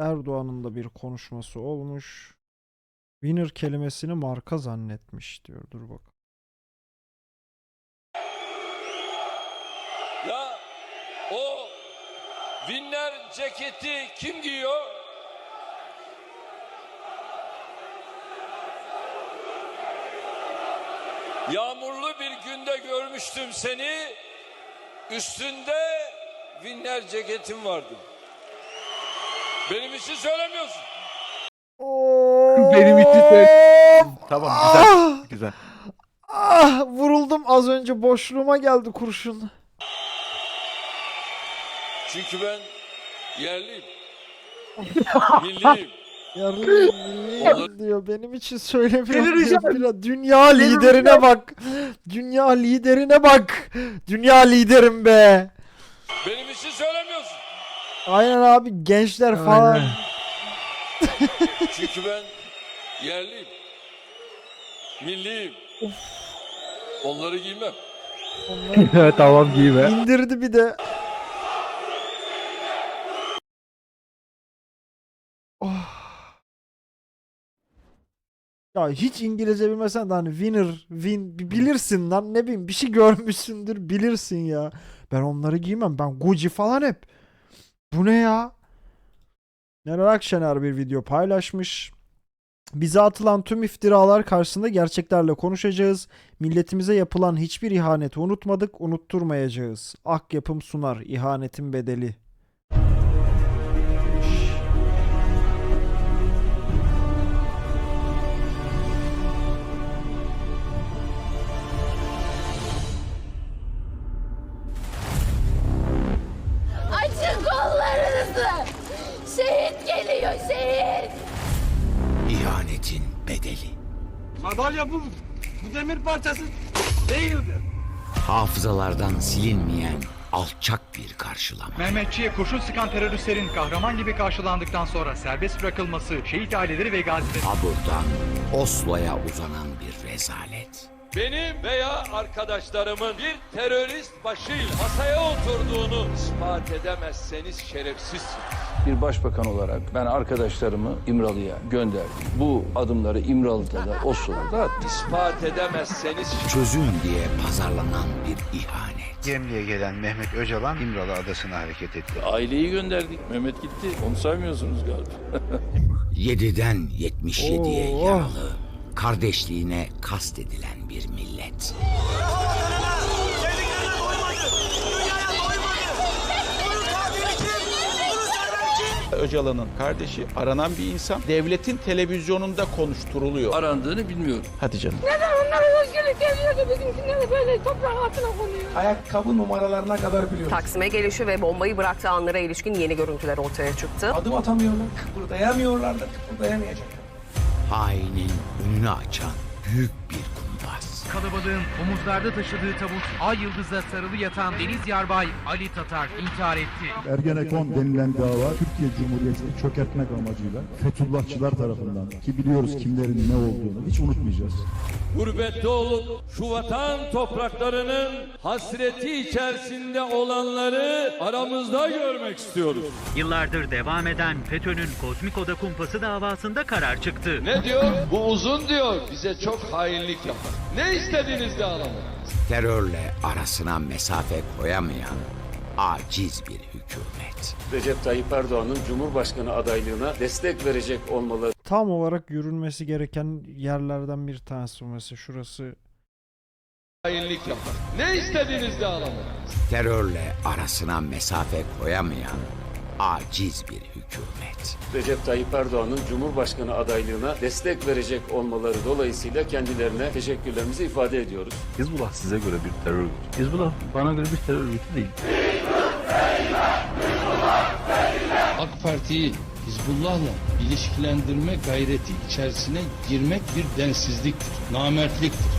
Erdoğan'ın da bir konuşması olmuş. Winner kelimesini marka zannetmiş diyor. Dur bak. Ya o Winner ceketi kim giyiyor? Yağmurlu bir günde görmüştüm seni. Üstünde Winner ceketin vardı. Benim için söylemiyorsun. Benim için söyle- Tamam güzel. Güzel. Ah, vuruldum az önce boşluğuma geldi kurşun. Çünkü ben yerliyim. Milliyim. Yarlıyım milliyim diyor. Benim için söylemiyor. Delireceğim. diyor. Biraz Dünya liderine bak. Dünya liderine bak. Dünya liderim be. Benim için söylemiyorsun. Aynen abi gençler falan. Aynen. Çünkü ben yerliyim. Milliyim. Onları giymem. Onlar tamam giyme. indirdi bir de. Oh. Ya hiç İngilizce bilmesen de hani winner, win bi- bilirsin lan ne bileyim bir şey görmüşsündür bilirsin ya. Ben onları giymem. Ben Gucci falan hep. Bu ne ya? Meral Akşener bir video paylaşmış. Bize atılan tüm iftiralar karşısında gerçeklerle konuşacağız. Milletimize yapılan hiçbir ihaneti unutmadık, unutturmayacağız. Ak yapım sunar, ihanetin bedeli. Madalya bu. Bu demir parçası değildir. Hafızalardan silinmeyen alçak bir karşılama. Mehmetçi'ye kurşun sıkan teröristlerin kahraman gibi karşılandıktan sonra serbest bırakılması, şehit aileleri ve gazilerin Abur'dan Oslo'ya uzanan bir rezalet. Benim veya arkadaşlarımın bir terörist başıyla masaya oturduğunu ispat edemezseniz şerefsizsiniz. Bir başbakan olarak ben arkadaşlarımı İmralı'ya gönderdim. Bu adımları İmralı'da da Oslo'da da. İspat edemezseniz Çözüm diye pazarlanan bir ihanet. Gemli'ye gelen Mehmet Öcalan İmralı Adası'na hareket etti. Aileyi gönderdik. Mehmet gitti. Onu saymıyorsunuz galiba. 7'den 77'ye Oo. yaralı, kardeşliğine kastedilen bir millet. Öcalan'ın kardeşi aranan bir insan devletin televizyonunda konuşturuluyor. Arandığını bilmiyorum. Hadi canım. Onlara özgürlük geliyor da bizimkileri böyle toprak altına konuyor. Ayakkabı numaralarına kadar biliyor. Taksim'e gelişi ve bombayı bıraktığı anlara ilişkin yeni görüntüler ortaya çıktı. Adım atamıyorlar. Kıpırdayamıyorlar da kıpırdayamayacaklar. Hainin önünü açan büyük bir kumpas. kalabalığın omuzlarda taşıdığı tabut ay yıldızla sarılı yatan Deniz Yarbay Ali Tatar intihar etti. Ergenekon denilen dava Türkiye Cumhuriyeti'ni çökertmek amacıyla Fethullahçılar tarafından ki biliyoruz kimlerin ne olduğunu hiç unutmayacağız. Gurbette olup şu vatan topraklarının hasreti içerisinde olanları aramızda görmek istiyoruz. Yıllardır devam eden FETÖ'nün Kozmik Oda Kumpası davasında karar çıktı. Ne diyor? Bu uzun diyor. Bize çok hainlik yapar. Ne istediğinizde alalım. Terörle arasına mesafe koyamayan aciz bir hükümet. Recep Tayyip Erdoğan'ın Cumhurbaşkanı adaylığına destek verecek olmaları Tam olarak yürünmesi gereken yerlerden bir tanesi mesela şurası. Hainlik yapar. Ne istediğinizde alalım. Terörle arasına mesafe koyamayan aciz bir hükümet. Recep Tayyip Erdoğan'ın Cumhurbaşkanı adaylığına destek verecek olmaları dolayısıyla kendilerine teşekkürlerimizi ifade ediyoruz. Hizbullah size göre bir terör örgütü. Hizbullah bana göre bir terör örgütü değil. AK Parti'yi Hizbullah'la ilişkilendirme gayreti içerisine girmek bir densizliktir, namertliktir.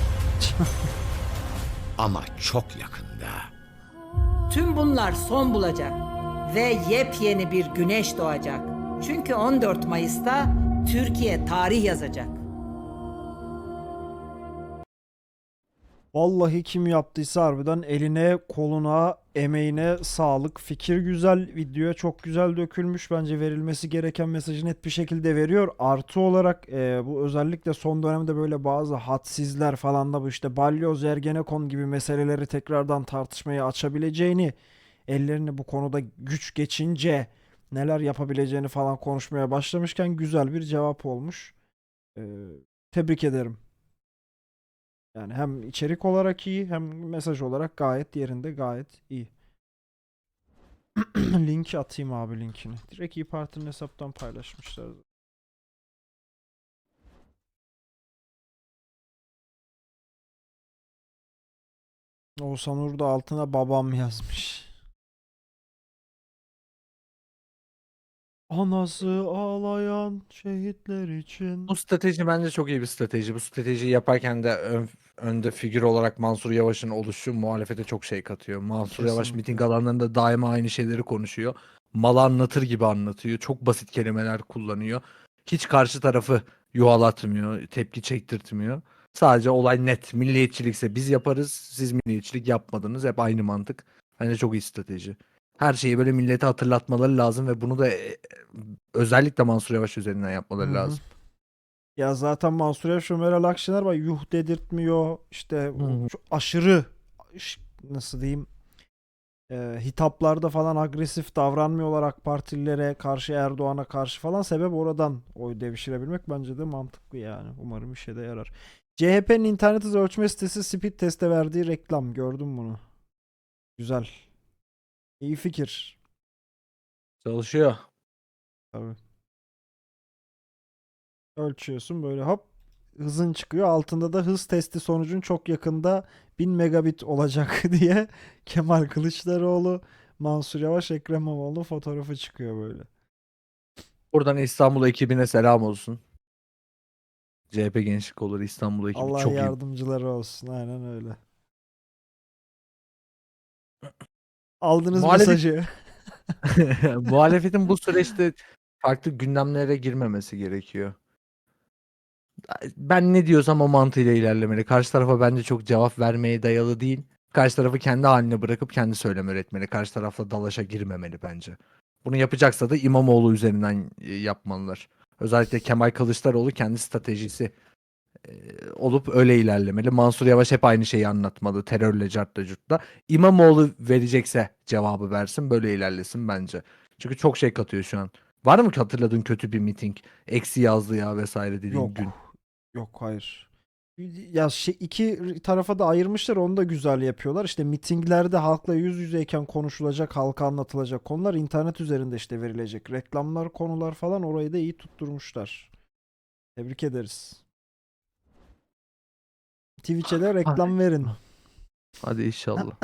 Ama çok yakında Tüm bunlar son bulacak ve yepyeni bir güneş doğacak. Çünkü 14 Mayıs'ta Türkiye tarih yazacak. Vallahi kim yaptıysa harbiden eline koluna Emeğine sağlık. Fikir güzel. Videoya çok güzel dökülmüş. Bence verilmesi gereken mesajı net bir şekilde veriyor. Artı olarak e, bu özellikle son dönemde böyle bazı hadsizler falan da bu işte balyoz, ergenekon gibi meseleleri tekrardan tartışmaya açabileceğini, ellerini bu konuda güç geçince neler yapabileceğini falan konuşmaya başlamışken güzel bir cevap olmuş. E, tebrik ederim. Yani hem içerik olarak iyi hem mesaj olarak gayet yerinde gayet iyi. Linki atayım abi linkini. Direkt İYİ Parti'nin hesaptan paylaşmışlar. Oğuzhan Uğur da altına babam yazmış. Anası ağlayan şehitler için. Bu strateji bence çok iyi bir strateji. Bu stratejiyi yaparken de ön- önde figür olarak Mansur Yavaş'ın oluşu muhalefete çok şey katıyor. Mansur Yavaş Kesinlikle. miting alanlarında daima aynı şeyleri konuşuyor. Mal anlatır gibi anlatıyor. Çok basit kelimeler kullanıyor. Hiç karşı tarafı yuvalatmıyor, tepki çektirtmiyor. Sadece olay net. Milliyetçilikse biz yaparız, siz milliyetçilik yapmadınız. Hep aynı mantık. Bence çok iyi strateji. Her şeyi böyle millete hatırlatmaları lazım ve bunu da e, özellikle Mansur Yavaş üzerinden yapmaları Hı hı. lazım. Ya zaten Mansur Yavaş Meral Akşener var. Yuh dedirtmiyor. İşte bu Hı hı. çok aşırı nasıl diyeyim e, hitaplarda falan agresif davranmıyorlar AK Partililere karşı Erdoğan'a karşı falan. Sebep oradan oy devşirebilmek bence de mantıklı yani. Umarım işe de yarar. CHP'nin internet hızı ölçme sitesi Speed Test'e verdiği reklam. Gördüm bunu. Güzel. İyi fikir. Çalışıyor. Tabii. Ölçüyorsun böyle hop hızın çıkıyor. Altında da hız testi sonucun çok yakında 1000 megabit olacak diye Kemal Kılıçdaroğlu, Mansur Yavaş, Ekrem İmamoğlu fotoğrafı çıkıyor böyle. Buradan İstanbul ekibine selam olsun. CHP Gençlik Kolları İstanbul ekibi Allah çok iyi. yardımcıları olsun. Aynen öyle. Aldınız Muhalefet- mesajı. Muhalefetin bu süreçte farklı gündemlere girmemesi gerekiyor. Ben ne diyorsam o mantığıyla ilerlemeli. Karşı tarafa bence çok cevap vermeye dayalı değil. Karşı tarafı kendi haline bırakıp kendi söylem üretmeli. Karşı tarafla dalaşa girmemeli bence. Bunu yapacaksa da İmamoğlu üzerinden e, yapmalılar. Özellikle Kemal Kılıçdaroğlu kendi stratejisi olup öyle ilerlemeli. Mansur Yavaş hep aynı şeyi anlatmalı. Terörle, cartla, curtla. İmamoğlu verecekse cevabı versin. Böyle ilerlesin bence. Çünkü çok şey katıyor şu an. Var mı ki hatırladığın kötü bir miting? Eksi yazdı ya vesaire dediğin Yok. gün. Yok hayır. Ya şey iki tarafa da ayırmışlar onu da güzel yapıyorlar. İşte mitinglerde halkla yüz yüzeyken konuşulacak, halka anlatılacak konular internet üzerinde işte verilecek. Reklamlar, konular falan orayı da iyi tutturmuşlar. Tebrik ederiz. Twitch'e de reklam verin. Hadi inşallah.